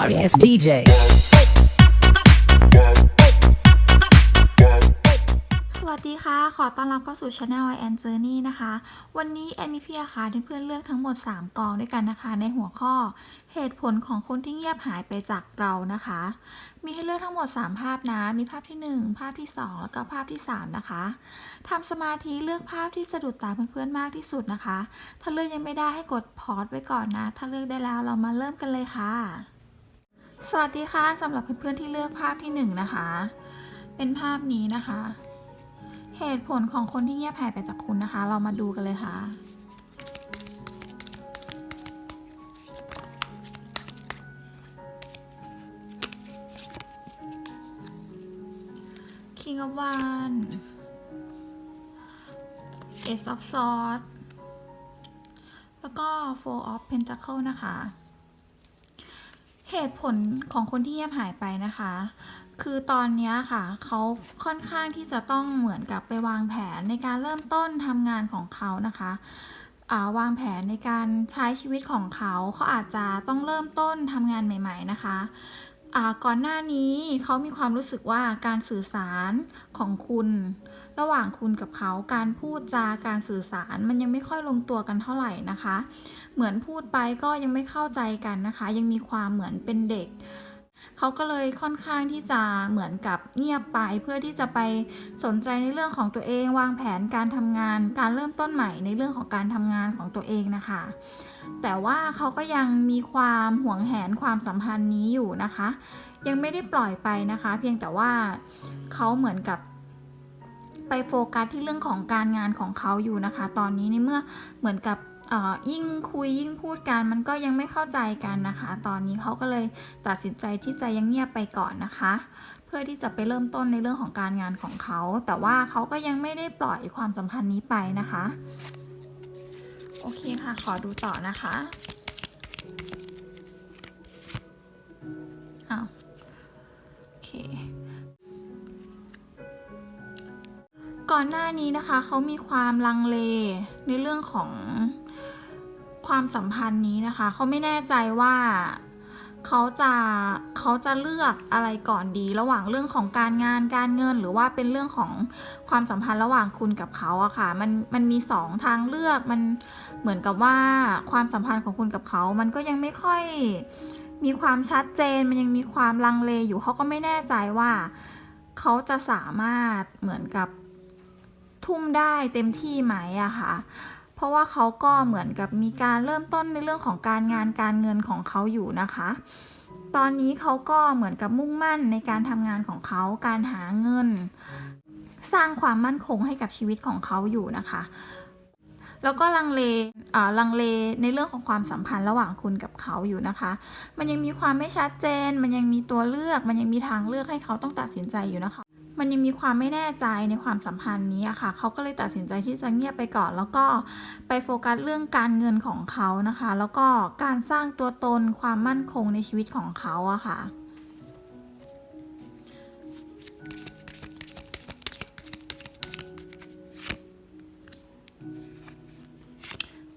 sorry ass DJ. สวัสดีค่ะ ขอต้อนรับเข้าสู่ Channel I and Journey นะคะ วันนี้แอนมีพี่อาคาเพื่อนๆเลือกทั้งหมด 3 กองด้วยกันนะคะ ในหัวข้อเหตุผลของคนที่เงียบหายไปจากเรานะคะ มีให้เลือกทั้งหมด 3 ภาพนะ มีภาพที่ 1 ภาพที่ 2 แล้วก็ภาพที่ 3 นะคะทำสมาธิเลือกภาพที่สะดุดตาเพื่อนๆมากที่สุดนะคะ ถ้าเลือกยังไม่ได้ให้กดพอสไว้ก่อนนะ ถ้าเลือกได้แล้วเรามาเริ่มกันเลยค่ะ สวัสดีค่ะสำหรับเพื่อนๆที่เลือกภาพที่1นนะคะ เป็นภาพนี้นะคะ เหตุผลของคนที่เงียบหายไปจากคุณนะคะ เรามาดูกันเลยค่ะ King of One Ace of Swords แล้วก็ Four of Pentacle นะคะ เหตุผลของคนที่เงียบหายไปนะคะ คือตอนนี้ค่ะเขาค่อนข้างที่จะต้องเหมือนกับไปวางแผนในการเริ่มต้นทำงานของเขานะคะาวางแผนในการใช้ชีวิตของเขาเขาอาจจะต้องเริ่มต้นทำงานใหม่ ๆนะคะก่อนหน้านี้เขามีความรู้สึกว่าการสื่อสารของคุณ ระหว่างคุณกับเขาการพูดจาการสื่อสาร มันยังไม่ค่อยลงตัวกันเท่าไหร่นะคะ เหมือนพูดไปก็ยังไม่เข้าใจกันนะคะ ยังมีความเหมือนเป็นเด็กเขาก็เลยค่อนข้างที่จะเหมือนกับเงียบไปเพื่อที่จะไปสนใจในเรื่องของตัวเอง วางแผนการทำงาน การเริ่มต้นใหม่ในเรื่องของการทำงานของตัวเองนะคะ แต่ว่าเขาก็ยังมีความหวงแหนความสัมพันธ์นี้อยู่นะคะ ยังไม่ได้ปล่อยไปนะคะ เพียงแต่ว่าเขาเหมือนกับ ไปโฟกัสที่เรื่องของการงานของเขาอยู่นะคะ ตอนนี้ในเมื่อเหมือนกับยิ่งคุยยิ่งพูดกันมันก็ยังไม่เข้าใจกันนะคะ ตอนนี้เขาก็เลยตัดสินใจที่จะยังเงียบไปก่อนนะคะ เพื่อที่จะไปเริ่มต้นในเรื่องของการงานของเขา แต่ว่าเขาก็ยังไม่ได้ปล่อยความสัมพันธ์นี้ไปนะคะ โอเคค่ะ ขอดูต่อนะคะ ก่อนหน้านี้นะคะเขามีความลังเลในเรื่องของความสัมพันธ์นี้นะคะเขาไม่แน่ใจว่าเขาจะเขาจะเลือกอะไรก่อนดี ระหว่างเรื่องของการงานการเงิน หรือว่าเป็นเรื่องของความสัมพันธ์ระหว่างคุณกับเขาอะค่ะมันมันมีสองทางเลือกมันเหมือนกับว่าความสัมพันธ์ของคุณกับเขา มันก็ยังไม่ค่อยมีความชัดเจน มันยังมีความลังเลอยู่เขาก็ไม่แน่ใจว่า เขาจะสามารถเหมือนกับ ทุ่มได้เต็มที่ไหมอะค่ะ เพราะว่าเขาก็เหมือนกับมีการเริ่มต้นในเรื่องของการงานการเงินของเขาอยู่นะคะ ตอนนี้เขาก็เหมือนกับมุ่งมั่นในการทำงานของเขาการหาเงิน สร้างความมั่นคงให้กับชีวิตของเขาอยู่นะคะแล้วก็ลังเลอ่าลังเลในเรื่องของความสัมพันธ์ระหว่างคุณกับเขาอยู่นะคะ มันยังมีความไม่ชัดเจน มันยังมีตัวเลือก มันยังมีทางเลือกให้เขาต้องตัดสินใจอยู่นะคะ มันยังมีความไม่แน่ใจในความสัมพันธ์นี้อะค่ะ เขาก็เลยตัดสินใจที่จะเงียบไปก่อน แล้วก็ไปโฟกัสเรื่องการเงินของเขานะคะ แล้วก็การสร้างตัวตนความมั่นคงในชีวิตของเขาอะค่ะ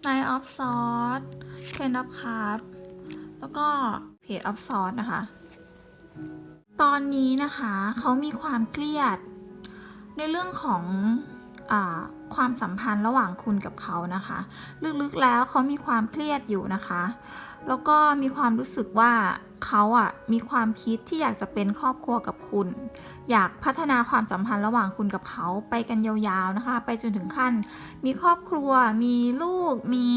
Nine of Swords Ten of Cups แล้วก็ Page of Swords นะคะ ตอนนี้นะคะเขามีความเครียด ในเรื่องของอความสัมพันธ์ระหว่างคุณกับเขานะคะ ลึกๆแล้วเขามีความเครียดอยู่นะคะ แล้วก็มีความรู้สึกว่า เขาอะมีความคิดที่อยากจะเป็นครอบครัวกับคุณ อยากพัฒนาความสัมพันธ์ระหว่างคุณกับเขาไปกันยาวๆนะคะ ไปจนถึงขั้น มีครอบครัว มีลูกมี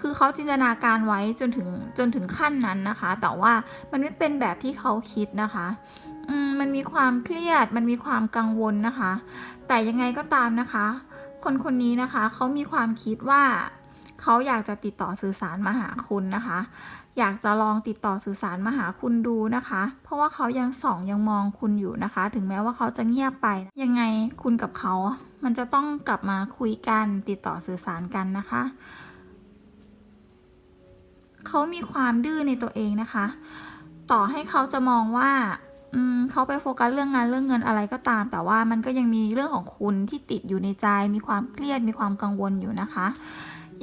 คือเขาจินตนาการไว้จนถึงจนถึงขั้นนั้นนะคะ แต่ว่ามันไม่เป็นแบบที่เขาคิดนะคะมมันมีความเครียด มันมีความกังวลนะคะ แต่ยังไงก็ตามนะคะ คนคนนี้นะคะเขามีความคิดว่า เขาอยากจะติดต่อสื่อสารมาหาคุณนะคะ อยากจะลองติดต่อสื่อสารมาหาคุณดูนะคะ เพราะว่าเขายังส่องยังมองคุณอยู่นะคะ ถึงแม้ว่าเขาจะเงียบไป ยังไงคุณกับเขา มันจะต้องกลับมาคุยกันติดต่อสื่อสารกันนะคะ เขามีความดื้อในตัวเองนะคะ ต่อให้เขาจะมองว่าเขาไปโฟกัสเรื่องงานเรื่องเงินอะไรก็ตาม แต่ว่ามันก็ยังมีเรื่องของคุณที่ติดอยู่ในใจ มีความเครียดมีความกังวลอยู่นะคะ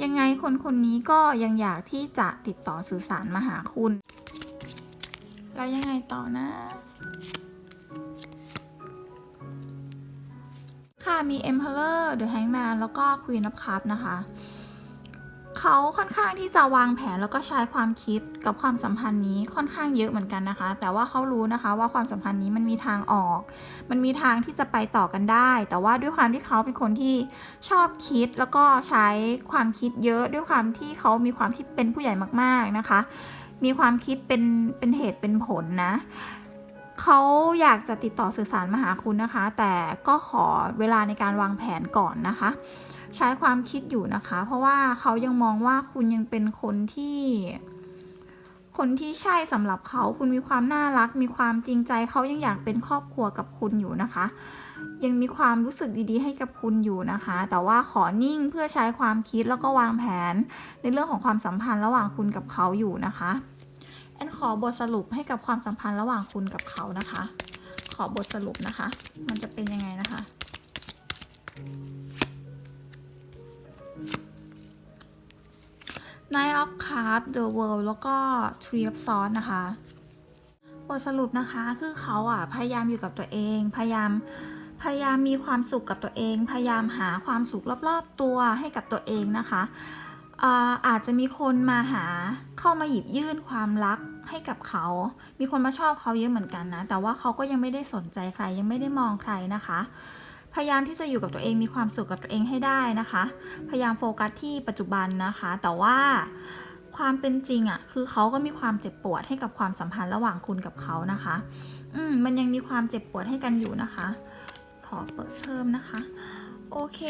ยังไงคนคนนี้ก็ยังอยากที่จะติดต่อสื่อสารมาหาคุณ แล้วยังไงต่อนะ ค่ะมี Emperor The Hangman แล้วก็ Queen of Cups นะคะ เขาค่อนข้างที่จะวางแผนแล้วก็ใช้ความคิดกับความสัมพันธ์นี้ค่อนข้างเยอะเหมือนกันนะคะ แต่ว่าเขารู้นะคะว่าความสัมพันธ์นี้มันมีทางออก มันมีทางที่จะไปต่อกันได้ แต่ว่าด้วยความที่เขาเป็นคนที่ชอบคิดแล้วก็ใช้ความคิดเยอะด้วยความที่เขามีความที่เป็นผู้ใหญ่มาก ๆนะคะ มีความคิดเป็นเป็นเหตุเป็นผลนะเขาอยากจะติดต่อสื่อสารมาหาคุณนะคะ แต่ก็ขอเวลาในการวางแผนก่อนนะคะ ใช้ความคิดอยู่นะคะ เพราะว่าเขายังมองว่าคุณยังเป็นคนที่ คนที่ใช่สำหรับเขาคุณมีความน่ารัก มีความจริงใจเขายังอยากเป็นครอบครัวกับคุณอยู่นะคะ ยังมีความรู้สึกดีๆ ให้กับคุณอยู่นะคะ แต่ว่าขอนิ่งเพื่อใช้ความคิดแล้วก็วางแผน ในเรื่องของความสัมพันธ์ระหว่างคุณกับเขาอยู่นะคะแอนขอบทสรุปให้กับความสัมพันธ์ระหว่างคุณกับเขานะคะ ขอบทสรุปนะคะ มันจะเป็นยังไงนะคะ Nine of Cups The World แล้วก็ Three of Swords นะคะ บทสรุปนะคะ คือเขาอะพยายามอยู่กับตัวเอง พยายาม พยายามมีความสุขกับตัวเอง พยายามหาความสุขรอบๆตัวให้กับตัวเองนะคะอาอาจจะมีคนมาหาเข้ามาหยิบยื่นความรักให้กับเขา มีคนมาชอบเขาเยอะเหมือนกันนะ แต่ว่าเขาก็ยังไม่ได้สนใจใคร ยังไม่ได้มองใครนะคะ พยายามที่จะอยู่กับตัวเองมีความสุขกับตัวเองให้ได้นะคะ พยายามโฟกัสที่ปัจจุบันนะคะ แต่ว่าความเป็นจริงอะ่ะ คือเขาก็มีความเจ็บปวดให้กับความสัมพันธ์ระหว่างคุณกับเขานะคะ อืมมันยังมีความเจ็บปวดให้กันอยู่นะคะ ขอเปิดเพิ่มนะคะ โอเค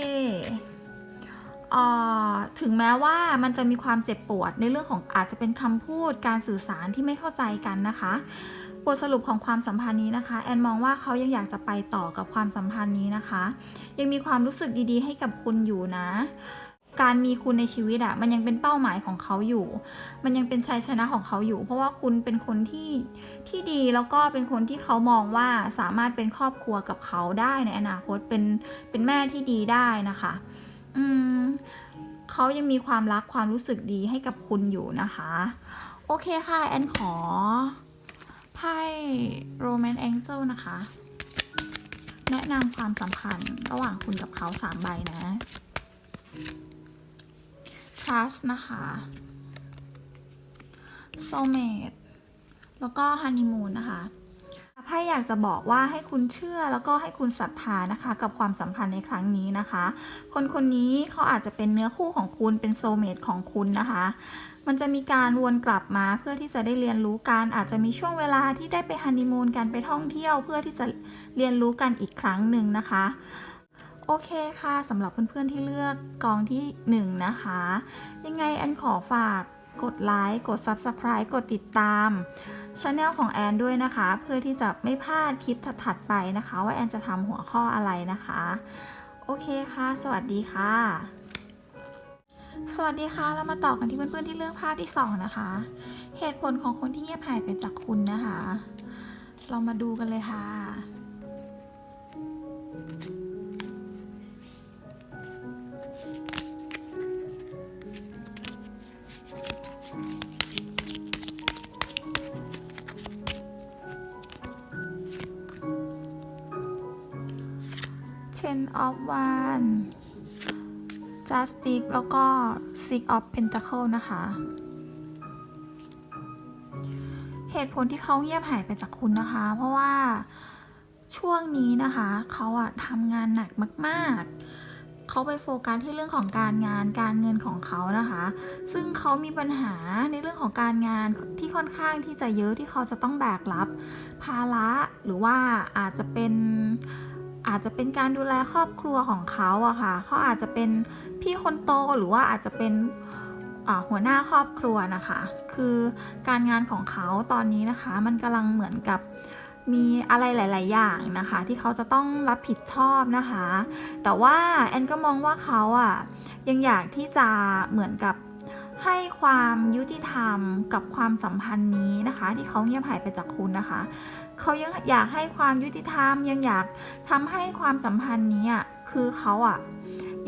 เอ่อถึงแม้ว่ามันจะมีความเจ็บปวดในเรื่องของอาจจะเป็นคำพูดการสื่อสารที่ไม่เข้าใจกันนะคะ บทสรุปของความสัมพันธ์นี้นะคะแอนมองว่าเขายังอยากจะไปต่อกับความสัมพันธ์นี้นะคะ ยังมีความรู้สึกดีๆ ให้กับคุณอยู่นะ การมีคุณในชีวิตอะมันยังเป็นเป้าหมายของเขาอยู่ มันยังเป็นชัยชนะของเขาอยู่ เพราะว่าคุณเป็นคนที่ที่ดีแล้วก็เป็นคนที่เขามองว่าสามารถเป็นครอบครัวกับเขาได้ในอนาคตเป็นเป็นแม่ที่ดีได้นะคะ อืมเขายังมีความรักความรู้สึกดีให้กับคุณอยู่นะคะ โอเคค่ะแอนขอ พ่ Romance Angel นะคะ แนะนำความสัมพันธ์ระหว่างคุณกับเขาสามใบนะ Trust นะคะ Soulmate แล้วก็ Honeymoon นะคะไพ่อยากจะบอกว่าให้คุณเชื่อแล้วก็ให้คุณศรัทธานะคะ กับความสัมพันธ์ในครั้งนี้นะคะ คนคนนี้เขาอาจจะเป็นเนื้อคู่ของคุณเป็นโซเมตของคุณนะคะ มันจะมีการวนกลับมาเพื่อที่จะได้เรียนรู้กันอาจจะมีช่วงเวลาที่ได้ไปฮันนีมูนกันไปท่องเที่ยวเพื่อที่จะเรียนรู้กันอีกครั้งหนึ่งนะคะโอเคค่ะสำหรับเพื่อนๆที่เลือกกองที่ 1 นะคะ ยังไงแอนขอฝากกดไลค์กด Subscribe กดติดตามช anel ของแอนด้วยนะคะ เพื่อที่จะไม่พลาดคลิปถัดๆไปนะคะ ว่าแอนจะทำหัวข้ออะไรนะคะ โอเคค่ะ สวัสดีค่ะ สวัสดีค่ะ เรามาต่อกันที่เพื่อนๆที่เลือกภาพที่ 2 นะคะ เหตุผลของคนที่เงียบหายไปจากคุณนะคะ เรามาดูกันเลยค่ะ Ten of One Justice แล้วก็ Six of Pentacle นะคะ เหตุผลที่เขาเงียบหายไปจากคุณนะคะ เพราะว่าช่วงนี้นะคะเขาอะทำงานหนักมากๆ เขาไปโฟกัสที่เรื่องของการงานการเงินของเขานะคะ ซึ่งเขามีปัญหาในเรื่องของการงานที่ค่อนข้างที่จะเยอะที่เขาจะต้องแบกรับ ภาระหรือว่าอาจจะเป็น อาจจะเป็นการดูแลครอบครัวของเขาอะค่ะ เขาอาจจะเป็นพี่คนโตหรือว่าอาจจะเป็นหัวหน้าครอบครัวนะคะ คือการงานของเขาตอนนี้นะคะ มันกำลังเหมือนกับมีอะไรหลาย ๆ อย่างนะคะ ที่เขาจะต้องรับผิดชอบนะคะ แต่ว่าแอนก็มองว่าเขาอะยังอยากที่จะเหมือนกับให้ความยุติธรรมกับความสัมพันธ์นี้นะคะ ที่เขาเงียบหายไปจากคุณนะคะ เขายังอยากให้ความยุติธรรมยังอยากทำให้ความสัมพันธ์นี้อะคือเขาอะ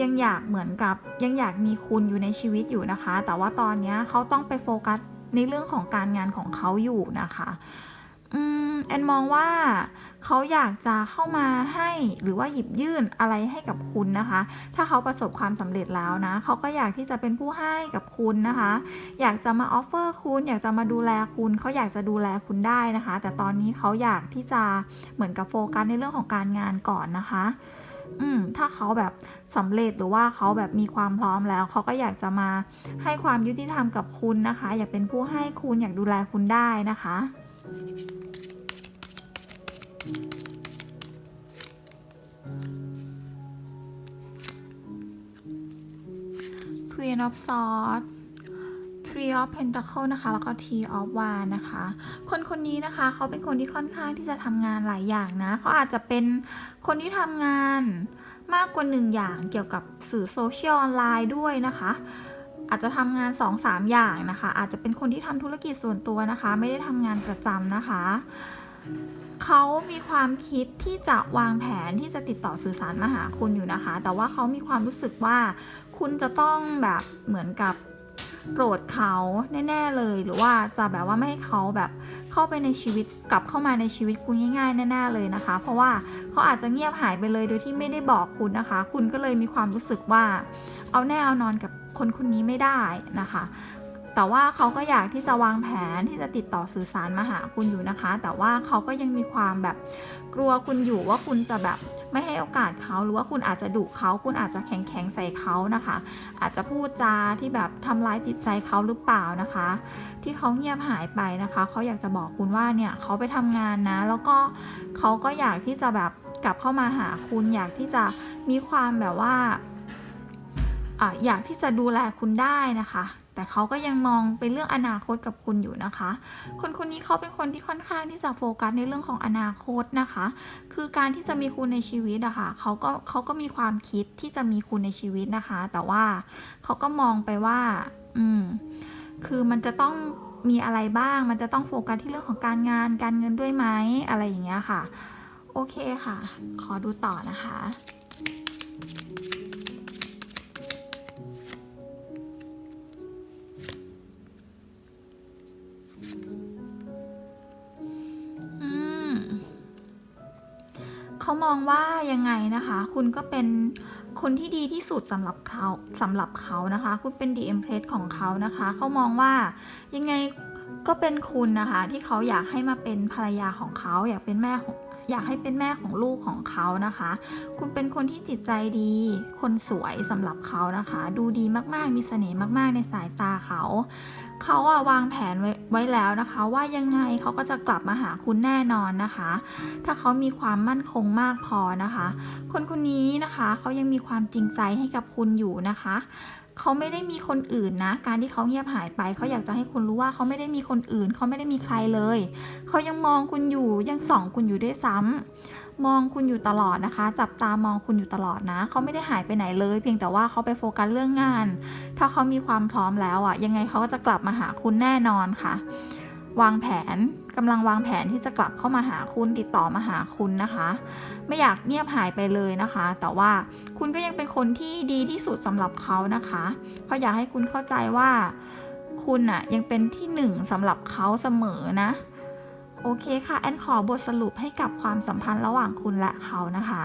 ยังอยากเหมือนกับยังอยากมีคุณอยู่ในชีวิตอยู่นะคะ แต่ว่าตอนนี้เขาต้องไปโฟกัสในเรื่องของการงานของเขาอยู่นะคะ อืมแอนมองว่าเขาอยากจะเข้ามาให้หรือว่าหยิบยื่นอะไรให้กับคุณนะคะ ถ้าเขาประสบความสำเร็จแล้วนะเขาก็อยากที่จะเป็นผู้ให้กับคุณนะคะ อยากจะมาออฟเฟอร์คุณ อยากจะมาดูแลคุณเขาอยากจะดูแลคุณได้นะคะ แต่ตอนนี้เขาอยากที่จะเหมือนกับโฟกัสในเรื่องของการงานก่อนนะคะอืมถ้าเขาแบบสำเร็จหรือว่าเขาแบบมีความพร้อมแล้ว เขาก็อยากจะมาให้ความยุติธรรมกับคุณนะคะ อยากเป็นผู้ให้คุณอยากดูแลคุณได้นะคะ Queen of Swords Three of Pentacle นะคะ แล้วก็ Tea of w a n นะคะ คนคนนี้นะคะเขาเป็นคนที่ค่อนข้างที่จะทำงานหลายอย่างนะเขาอาจจะเป็นคนที่ทำงานมากกว่าหนึ่งอย่างเกี่ยวกับสื่อโซเชียลออนไลน์ด้วยนะคะ อาจจะทำงาน 2-3 อย่างนะคะ อาจจะเป็นคนที่ทำธุรกิจส่วนตัวนะคะ ไม่ได้ทำงานประจำนะคะเขามีความคิดที่จะวางแผนที่จะติดต่อสื่อสารมาหาคุณอยู่นะคะ แต่ว่าเขามีความรู้สึกว่าคุณจะต้องแบบเหมือนกับโกรธเขาแน่ ๆเลย หรือว่าจะแบบว่าไม่ให้เขาแบบเข้าไปในชีวิตกลับเข้ามาในชีวิตคุณง่ายๆแน่ๆเลยนะคะ เพราะว่าเขาอาจจะเงียบหายไปเลยโดยที่ไม่ได้บอกคุณนะคะ คุณก็เลยมีความรู้สึกว่า เอาแน่เอานอนกับ คนคนนี้ไม่ได้นะคะ แต่ว่าเขาก็อยากที่จะวางแผนที่จะติดต่อสื่อสารมาหาคุณอยู่นะคะ แต่ว่าเขาก็ยังมีความแบบกลัวคุณอยู่ว่าคุณจะแบบไม่ให้โอกาสเขาหรือว่าคุณอาจจะดุเขาคุณอาจจะแข็งแข็งใส่เขานะคะ อาจจะพูดจาที่แบบทำร้ายจิตใจเขาหรือเปล่านะคะ ที่เขาเงียบหายไปนะคะเขาอยากจะบอกคุณว่าเนี่ยเขาไปทำงานนะ แล้วก็เขาก็อยากที่จะแบบกลับเข้ามาหาคุณอยากที่จะมีความแบบว่า อะอยากที่จะดูแลคุณได้นะคะ แต่เขาก็ยังมองเป็นเรื่องอนาคตกับคุณอยู่นะคะ คนคนนี้เขาเป็นคนที่ค่อนข้างที่จะโฟกัสในเรื่องของอนาคตนะคะ คือการที่จะมีคุณในชีวิตอะค่ะเขาก็เขาก็มีความคิดที่จะมีคุณในชีวิตนะคะ แต่ว่าเขาก็มองไปว่า อืม คือมันจะต้องมีอะไรบ้าง มันจะต้องโฟกัสที่เรื่องของการงาน การเงินด้วยไหมอะไรอย่างเงี้ยค่ะ โอเคค่ะ ขอดูต่อนะคะ เขามองว่ายังไงนะคะ คุณก็เป็นคนที่ดีที่สุดสำหรับเขาสำหรับเขานะคะ คุณเป็นดีเอ็มเพรสของเขานะคะ เขามองว่ายังไงก็เป็นคุณนะคะ ที่เขาอยากให้มาเป็นภรรยาของเขาอยากเป็นแม่ของ อยากให้เป็นแม่ของลูกของเขานะคะ คุณเป็นคนที่จิตใจดี คนสวยสำหรับเขานะคะ ดูดีมากๆ มีเสน่ห์มากๆ ในสายตาเขา เขาอะวางแผนไว้ไว้แล้วนะคะ ว่ายังไงเขาก็จะกลับมาหาคุณแน่นอนนะคะ ถ้าเขามีความมั่นคงมากพอนะคะ คนคนนี้นะคะเขายังมีความจริงใจให้กับคุณอยู่นะคะ เขาไม่ได้มีคนอื่นนะ การที่เขาเงียบหายไป เขาอยากจะให้คุณรู้ว่าเขาไม่ได้มีคนอื่น เขาไม่ได้มีใครเลย เขายังมองคุณอยู่ยังส่องคุณอยู่ด้วยซ้ำมองคุณอยู่ตลอดนะคะ จับตามองคุณอยู่ตลอดนะ เขาไม่ได้หายไปไหนเลย เพียงแต่ว่าเขาไปโฟกัสเรื่องงาน ถ้าเขามีความพร้อมแล้วอะยังไงเขาก็จะกลับมาหาคุณแน่นอนค่ะ วางแผนกำลังวางแผนที่จะกลับเข้ามาหาคุณติดต่อมาหาคุณนะคะ ไม่อยากเงียบหายไปเลยนะคะ แต่ว่าคุณก็ยังเป็นคนที่ดีที่สุดสำหรับเขานะคะเขาอยากให้คุณเข้าใจว่าคุณอะยังเป็นที่หนึ่งสำหรับเขาเสมอนะ โอเคค่ะแอนขอบทสรุปให้กับความสัมพันธ์ระหว่างคุณและเขานะคะ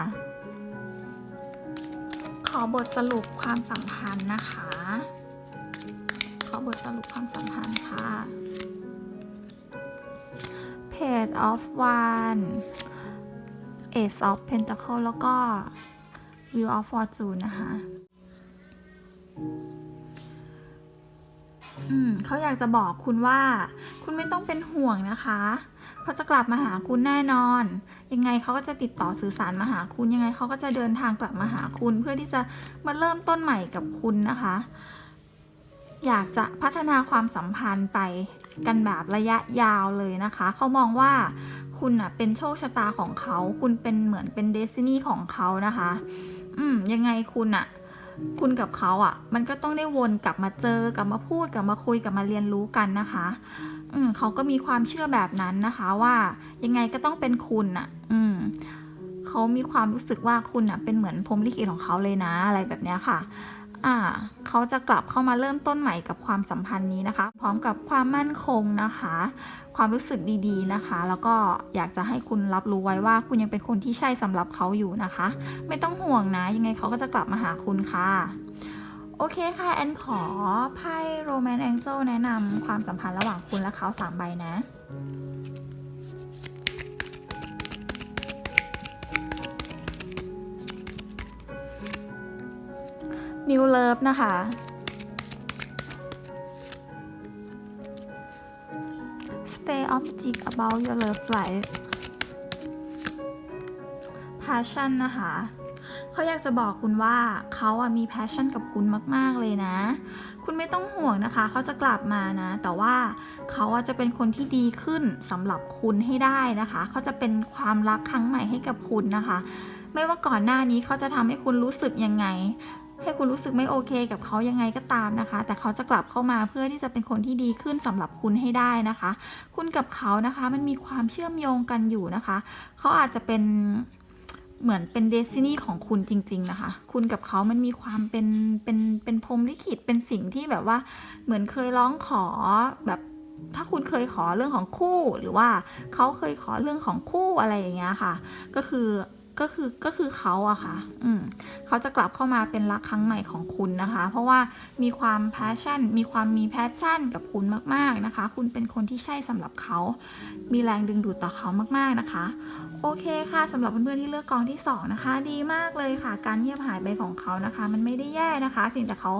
ขอบทสรุปความสัมพันธ์นะคะ ขอบทสรุปความสัมพันธ์ค่ะ Page of One Ace of Pentacle แล้วก็ Wheel of Fortune นะคะ อืมเขาอยากจะบอกคุณว่า คุณไม่ต้องเป็นห่วงนะคะ เขาจะกลับมาหาคุณแน่นอน ยังไงเขาก็จะติดต่อสื่อสารมาหาคุณ ยังไงเขาก็จะเดินทางกลับมาหาคุณ เพื่อที่จะมาเริ่มต้นใหม่กับคุณนะคะอยากจะพัฒนาความสัมพันธ์ไป กันแบบระยะยาวเลยนะคะ เขามองว่าคุณอะเป็นโชคชะตาของเขา คุณเป็นเหมือนเป็นเดซินี่ของเขานะคะ อืมยังไงคุณอะ คุณกับเขาอะ มันก็ต้องได้วนกลับมาเจอกลับมาพูดกลับมาคุยกลับมาเรียนรู้กันนะคะ อืมเขาก็มีความเชื่อแบบนั้นนะคะว่ายังไงก็ต้องเป็นคุณอะ อืมเขามีความรู้สึกว่าคุณอะเป็นเหมือนพรมลิขิตของเขาเลยนะ อะไรแบบเนี้ยค่ะ อ่าเขาจะกลับเข้ามาเริ่มต้นใหม่กับความสัมพันธ์นี้นะคะ พร้อมกับความมั่นคงนะคะ ความรู้สึกดีๆนะคะ แล้วก็อยากจะให้คุณรับรู้ไว้ว่าคุณยังเป็นคนที่ใช่สำหรับเขาอยู่นะคะ ไม่ต้องห่วงนะ ยังไงเขาก็จะกลับมาหาคุณค่ะโอเคค่ะ แอนขอไพ่โรแมนแองเจิลแนะนำความสัมพันธ์ระหว่างคุณและเขาสามใบนะ นิวเลิฟนะคะ Stay optimistic about your love life passion นะคะ เขาอยากจะบอกคุณว่าเขาอะมี passion กับคุณมาก ๆ เลยนะ คุณไม่ต้องห่วงนะคะ เขาจะกลับมานะ แต่ว่าเขาอะจะเป็นคนที่ดีขึ้นสำหรับคุณให้ได้นะคะ เขาจะเป็นความรักครั้งใหม่ให้กับคุณนะคะไม่ว่าก่อนหน้านี้เขาจะทำให้คุณรู้สึกยังไง ให้คุณรู้สึกไม่โอเคกับเขายังไงก็ตามนะคะ แต่เขาจะกลับเข้ามาเพื่อที่จะเป็นคนที่ดีขึ้นสำหรับคุณให้ได้นะคะ คุณกับเขานะคะมันมีความเชื่อมโยงกันอยู่นะคะ เขาอาจจะเป็นเหมือนเป็นเดซินี่ของคุณจริง ๆ นะคะ คุณกับเขามันมีความเป็นเป็นเป็นพรมลิขิตเป็นสิ่งที่แบบว่า เหมือนเคยร้องขอแบบถ้าคุณเคยขอเรื่องของคู่หรือว่าเขาเคยขอเรื่องของคู่อะไรอย่างเงี้ยค่ะ ก็คือ ก็คือก็คือเขาอะค่ะ อืมเขาจะกลับเข้ามาเป็นรักครั้งใหม่ของคุณนะคะ เพราะว่ามีความแพชชั่น มีความมีแพชชั่นกับคุณมากๆนะคะ คุณเป็นคนที่ใช่สำหรับเขา มีแรงดึงดูดต่อเขามากๆนะคะ โอเคค่ะสำหรับเพื่อนๆที่เลือกกองที่สองนะคะ ดีมากเลยค่ะ การเงียบหายไปของเขานะคะ มันไม่ได้แย่นะคะ เพียงแต่เขา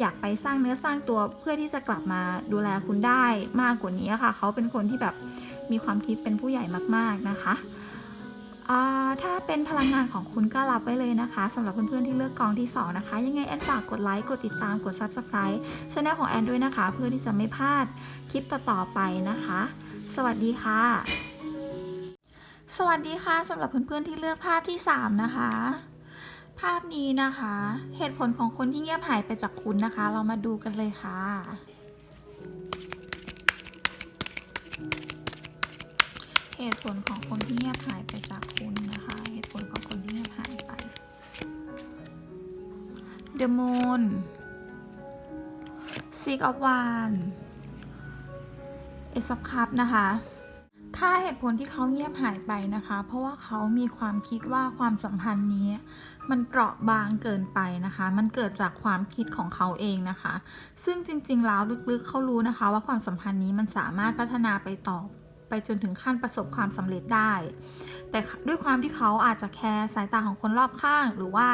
อยากไปสร้างเนื้อสร้างตัวเพื่อที่จะกลับมาดูแลคุณได้มากกว่านี้ค่ะ เขาเป็นคนที่แบบมีความคิดเป็นผู้ใหญ่มาก ๆนะคะ ถ้าเป็นพลังงานของคุณก็รับไว้เลยนะคะสำหรับเพื่อนๆที่เลือกกองที่ 2 นะคะ ยังไงแอนฝากกดไลค์กดติดตามกด Subscribe ช่องของแอนด้วยนะคะ เพื่อที่จะไม่พลาดคลิปต่อๆไปนะคะ สวัสดีค่ะ สวัสดีค่ะสำหรับเพื่อนๆที่เลือกภาพที่ 3 นะคะ ภาพนี้นะคะ เหตุผลของคนที่เงียบหายไปจากคุณนะคะ เรามาดูกันเลยค่ะ เหตุผลของคนที่เงียบหายไปจากคุณนะคะ เหตุผลของคนที่เงียบหายไป The Moon Six of Wands Ace of Cups นะคะถ้าเหตุผลที่เขาเงียบหายไปนะคะ เพราะว่าเขามีความคิดว่าความสัมพันธ์นี้ มันเปราะบางเกินไปนะคะ มันเกิดจากความคิดของเขาเองนะคะ ซึ่งจริงๆแล้วลึกๆเขารู้นะคะ ว่าความสัมพันธ์นี้มันสามารถพัฒนาไปต่อ จนถึงขั้นประสบความสำเร็จได้ แต่ด้วยความที่เขาอาจจะแคร์สายตาของคนรอบข้างหรือว่า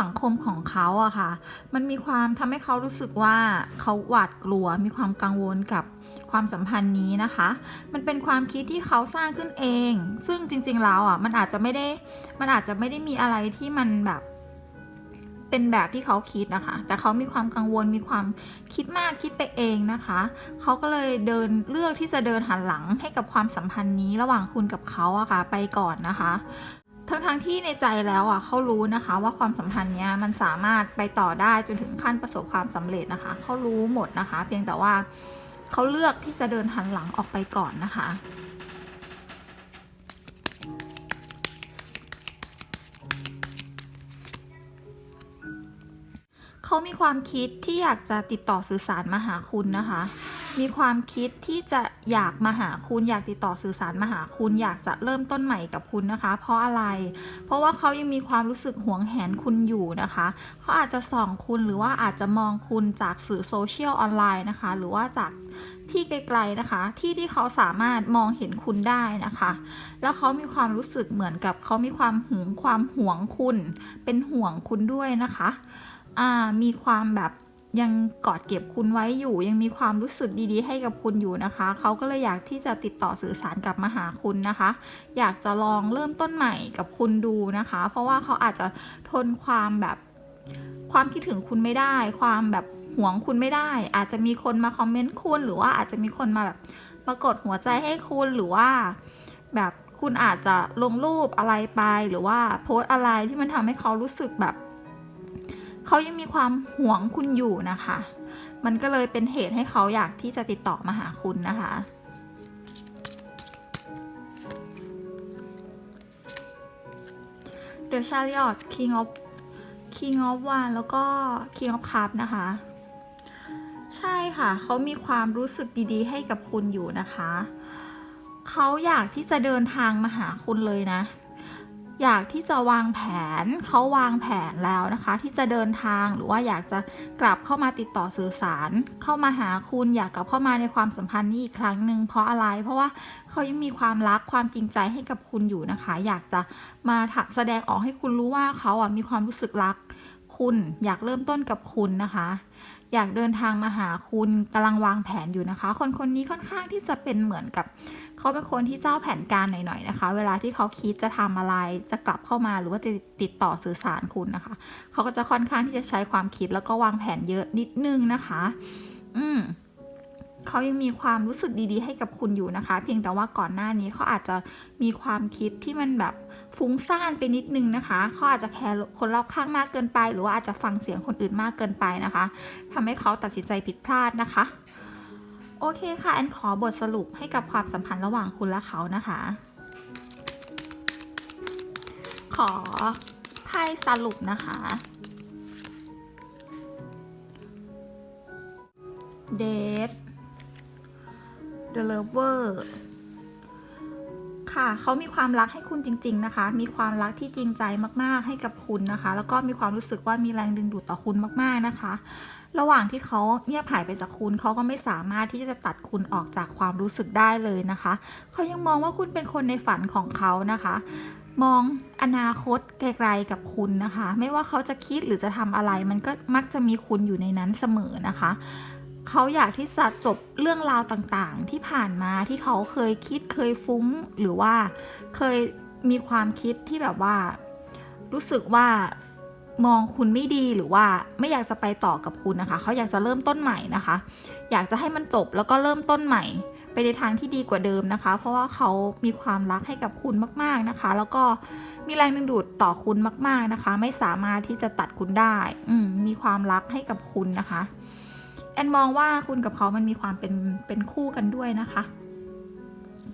สังคมของเขาอะค่ะ มันมีความทำให้เขารู้สึกว่าเขาหวาดกลัว มีความกังวลกับความสัมพันธ์นี้นะคะ มันเป็นความคิดที่เขาสร้างขึ้นเอง ซึ่งจริงๆแล้วอะมันอาจจะไม่ได้ มันอาจจะไม่ได้มีอะไรที่มันแบบ เป็นแบบที่เขาคิดนะคะ แต่เขามีความกังวลมีความคิดมากคิดไปเองนะคะ เขาก็เลยเดินเลือกที่จะเดินหันหลังให้กับความสัมพันธ์นี้ระหว่างคุณกับเขาอะค่ะไปก่อนนะคะทั้งทั้งๆที่ในใจแล้วอะเขารู้นะคะว่าความสัมพันธ์เนี้ยมันสามารถไปต่อได้จนถึงขั้นประสบความสำเร็จนะคะ เขารู้หมดนะคะ เพียงแต่ว่าเขาเลือกที่จะเดินหันหลังออกไปก่อนนะคะ เขามีความคิดที่อยากจะติดต่อสื่อสารมาหาคุณนะคะ มีความคิดที่จะอยากมาหาคุณ อยากติดต่อสื่อสารมาหาคุณ อยากจะเริ่มต้นใหม่กับคุณนะคะ เพราะอะไร เพราะว่าเขายังมีความรู้สึกหวงแหนคุณอยู่นะคะ เขาอาจจะส่องคุณหรือว่าอาจจะมองคุณจากสื่อโซเชียลออนไลน์นะคะ หรือว่าจากที่ไกลๆนะคะ ที่ที่เขาสามารถมองเห็นคุณได้นะคะ แล้วเขามีความรู้สึกเหมือนกับเขามีความหึงความหวงคุณ เป็นห่วงคุณด้วยนะคะ มีความแบบยังกอดเก็บคุณไว้อยู่ ยังมีความรู้สึกดีๆ ให้กับคุณอยู่นะคะ เขาก็เลยอยากที่จะติดต่อสื่อสารกลับมาหาคุณนะคะ อยากจะลองเริ่มต้นใหม่กับคุณดูนะคะ เพราะว่าเขาอาจจะทนความแบบความคิดถึงคุณไม่ได้ ความแบบหวงคุณไม่ได้ อาจจะมีคนมาคอมเมนต์คุณ หรือว่าอาจจะมีคนมาแบบมากดหัวใจให้คุณหรือว่าแบบคุณอาจจะลงรูปอะไรไปหรือว่าโพสต์อะไรที่มันทำให้เขารู้สึกแบบ เขายังมีความหวงคุณอยู่นะคะ มันก็เลยเป็นเหตุให้เขาอยากที่จะติดต่อมาหาคุณนะคะ The Chariot King of King of One แล้วก็ King of Cup นะคะ ใช่ค่ะ เขามีความรู้สึกดีๆ ให้กับคุณอยู่นะคะ เขาอยากที่จะเดินทางมาหาคุณเลยนะ อยากที่จะวางแผนเขาวางแผนแล้วนะคะ ที่จะเดินทางหรือว่าอยากจะกลับเข้ามาติดต่อสื่อสาร เข้ามาหาคุณอยากกลับเข้ามาในความสัมพันธ์นี้อีกครั้งหนึ่งเพราะอะไร เพราะว่าเขายังมีความรักความจริงใจให้กับคุณอยู่นะคะ อยากจะมาถักแสดงออกให้คุณรู้ว่าเขาอะมีความรู้สึกรัก คุณอยากเริ่มต้นกับคุณนะคะ อยากเดินทางมาหาคุณกำลังวางแผนอยู่นะคะ คนคนนี้ค่อนข้างที่จะเป็นเหมือนกับ เขาเป็นคนที่เจ้าแผนการหน่อยๆนะคะ เวลาที่เขาคิดจะทำอะไรจะกลับเข้ามาหรือว่าจะติดต่อสื่อสารคุณนะคะ เขาก็จะค่อนข้างที่จะใช้ความคิดแล้วก็วางแผนเยอะนิดนึงนะคะ อืม เขายังมีความรู้สึกดีๆ ให้กับคุณอยู่นะคะ เพียงแต่ว่าก่อนหน้านี้เขาอาจจะมีความคิดที่มันแบบฟุ้งซ่านไปนิดนึงนะคะเขาอาจจะแคร์คนรอบข้างมากเกินไป หรือว่าอาจจะฟังเสียงคนอื่นมากเกินไปนะคะทำให้เขาตัดสินใจผิดพลาดนะคะ โอเคค่ะแอนขอบทสรุปให้กับความสัมพันธ์ระหว่างคุณและเขานะคะ ขอไพ่สรุปนะคะ เดท The Lover ค่ะเขามีความรักให้คุณจริง ๆ นะคะ มีความรักที่จริงใจมาก ๆ ให้กับคุณนะคะ แล้วก็มีความรู้สึกว่ามีแรงดึงดูดต่อคุณมาก ๆ นะคะ ระหว่างที่เขาเงียบหายไปจากคุณเขาก็ไม่สามารถที่จะตัดคุณออกจากความรู้สึกได้เลยนะคะ เขายังมองว่าคุณเป็นคนในฝันของเขานะคะ มองอนาคตไกลๆกับคุณนะคะ ไม่ว่าเขาจะคิดหรือจะทำอะไร มันก็มักจะมีคุณอยู่ในนั้นเสมอนะคะ เขาอยากที่จะจบเรื่องราวต่างๆ ที่ผ่านมาที่เขาเคยคิดเคยฟุ้ง หรือว่าเคยมีความคิดที่แบบว่า รู้สึกว่ามองคุณไม่ดีหรือว่าไม่อยากจะไปต่อกับคุณนะคะ เขาอยากจะเริ่มต้นใหม่นะคะ อยากจะให้มันจบแล้วก็เริ่มต้นใหม่ ไปในทางที่ดีกว่าเดิมนะคะ เพราะว่าเขามีความรักให้กับคุณมาก ๆนะคะ แล้วก็มีแรงดึงดูดต่อคุณมาก ๆนะคะ ไม่สามารถที่จะตัดคุณได้ อืมีความรักให้กับคุณนะคะ อนมองว่าคุณกับเขามันมีความเป็นเป็นคู่กันด้วยนะคะ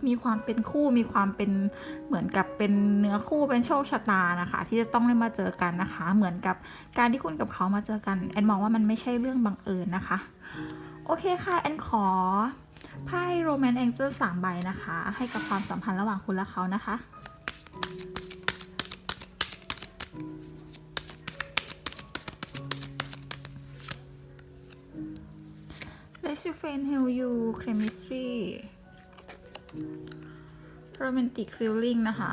มีความเป็นคู่มีความเป็นเหมือนกับเป็นเนื้อคู่เป็นโชคชะตานะคะ ที่จะต้องได้มาเจอกันนะคะ เหมือนกับการที่คุณกับเขามาเจอกันแอนมองว่ามันไม่ใช่เรื่องบังเอิญนะคะ โอเคค่ะแอนขอไพ่โรแมนต์แองเจิลสามใบนะคะ ให้กับความสัมพันธ์ระหว่างคุณและเขานะคะ Let your friend help you chemistry romantic feeling นะคะ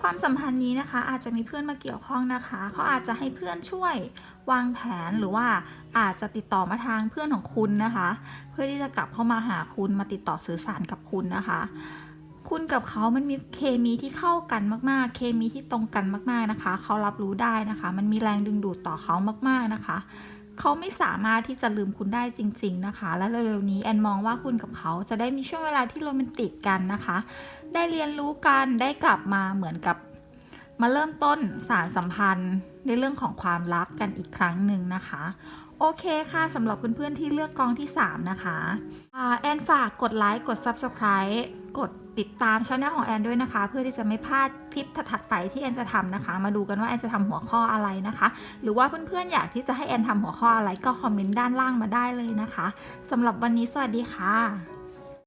ความสัมพันธ์นี้นะคะ อาจจะมีเพื่อนมาเกี่ยวข้องนะคะเขาอาจจะให้เพื่อนช่วยวางแผนหรือว่าอาจจะติดต่อมาทางเพื่อนของคุณนะคะ เพื่อที่จะกลับเข้ามาหาคุณมาติดต่อสื่อสารกับคุณนะคะคุณกับเขามันมีเคมีที่เข้ากันมาก ๆ เคมีที่ตรงกันมาก ๆ นะคะ เขารับรู้ได้นะคะ มันมีแรงดึงดูดต่อเขามาก ๆ นะคะ เขาไม่สามารถที่จะลืมคุณได้จริง ๆนะคะ และเร็วๆนี้แอนมองว่าคุณกับเขาจะได้มีช่วงเวลาที่โรแมนติกกันนะคะ ได้เรียนรู้กันได้กลับมาเหมือนกับมาเริ่มต้นสารสัมพันธ์ในเรื่องของความรักกันอีกครั้งหนึ่งนะคะ โอเคค่ะสำหรับเพื่อนๆที่เลือกกองที่ 3 นะคะแอนฝากกดไลค์กด Subscribe กดติดตามช่องของแอนด้วยนะคะ เพื่อที่จะไม่พลาดคลิปถัดไปที่แอนจะทำนะคะ มาดูกันว่าแอนจะทำหัวข้ออะไรนะคะ หรือว่าเพื่อนๆอยากที่จะให้แอนทำหัวข้ออะไรก็คอมเมนต์ด้านล่างมาได้เลยนะคะสำหรับวันนี้สวัสดีค่ะ